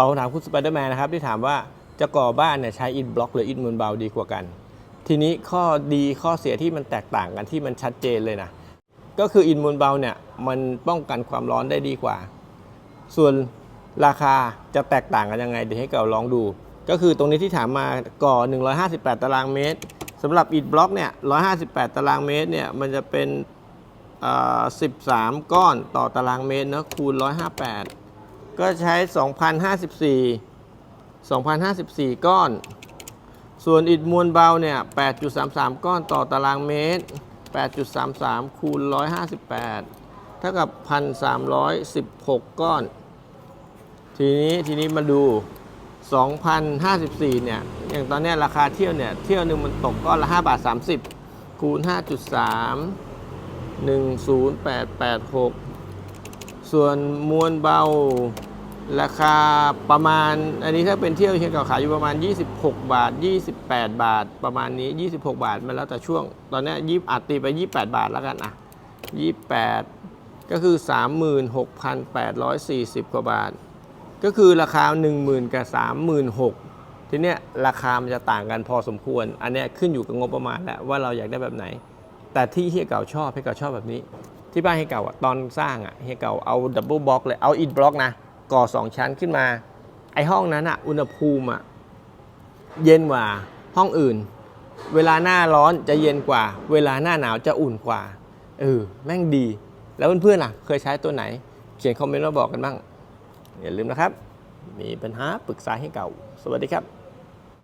ตอบคำถามคุณสไปเดอร์แมนนะครับที่ถามว่าจะก่อบ้านเนี่ยใช้อิฐบล็อกหรืออิฐมูลเบาดีกว่ากัน ทีนี้ข้อดีข้อเสียที่มันแตกต่างกันที่มันชัดเจนเลยนะ ก็คืออิฐมูลเบาเนี่ยมันป้องกันความร้อนได้ดีกว่า ส่วนราคาจะแตกต่างกันยังไงเดี๋ยวให้เก่าลองดู ก็คือตรงนี้ที่ถามมาก่อ 158 ตารางเมตรสำหรับอิฐบล็อกเนี่ย158 ตารางเมตรเนี่ยมันจะเป็นอ่อ13 ก้อนต่อตารางเมตรนะคูณ 158 ก็ใช้ 2,054 2,054 ก้อน ส่วนอิฐมวลเบาเนี่ย 8.33 ก้อนต่อตารางเมตร 8.33 คูณ 158 เท่ากับ 1,316 ก้อน ทีนี้ทีนี้มาดู 2,054 เนี่ย อย่างตอนนี้ราคาเที่ยวเนี่ย เที่ยวหนึ่งมันตกก้อนละ 5 บาท 30 คูณ 5.3 10886 ส่วนมวลเบา ราคาประมาณอันนี้ถ้าเป็นเที่ยวเชียงเก่าขายอยู่ประมาณ 26 บาท 28 บาท ประมาณนี้ 26 บาทมันแล้วแต่ช่วง ตอนนี้ยี่อัดตีไป 28 บาทแล้วกันอะ28 ก็คือ 36,840 กว่าบาท ก็คือราคา 10,000 กับ 36,000 ทีเนี้ยราคามันจะต่างกันพอสมควร อันเนี้ยขึ้นอยู่กับงบประมาณแหละว่าเราอยากได้แบบไหน แต่ที่เฮียเก่าชอบเฮียเก่าชอบแบบนี้ ที่บ้านเฮียเก่าอะตอนสร้างอะเฮียเก่าเอาดับเบิลบล็อกเลยเอาอิฐบล็อกนะ ก่อสองชั้นขึ้นมา ไอห้องนั้นอะอุณหภูมิอะเย็นกว่าห้องอื่น เวลาหน้าร้อนจะเย็นกว่า เวลาหน้าหนาวจะอุ่นกว่าเออแม่งดี แล้วเพื่อนๆล่ะ เคยใช้ตัวไหน เขียนคอมเมนต์มาบอกกันบ้าง อย่าลืมนะครับ มีปัญหาปรึกษาให้เก่า สวัสดีครับ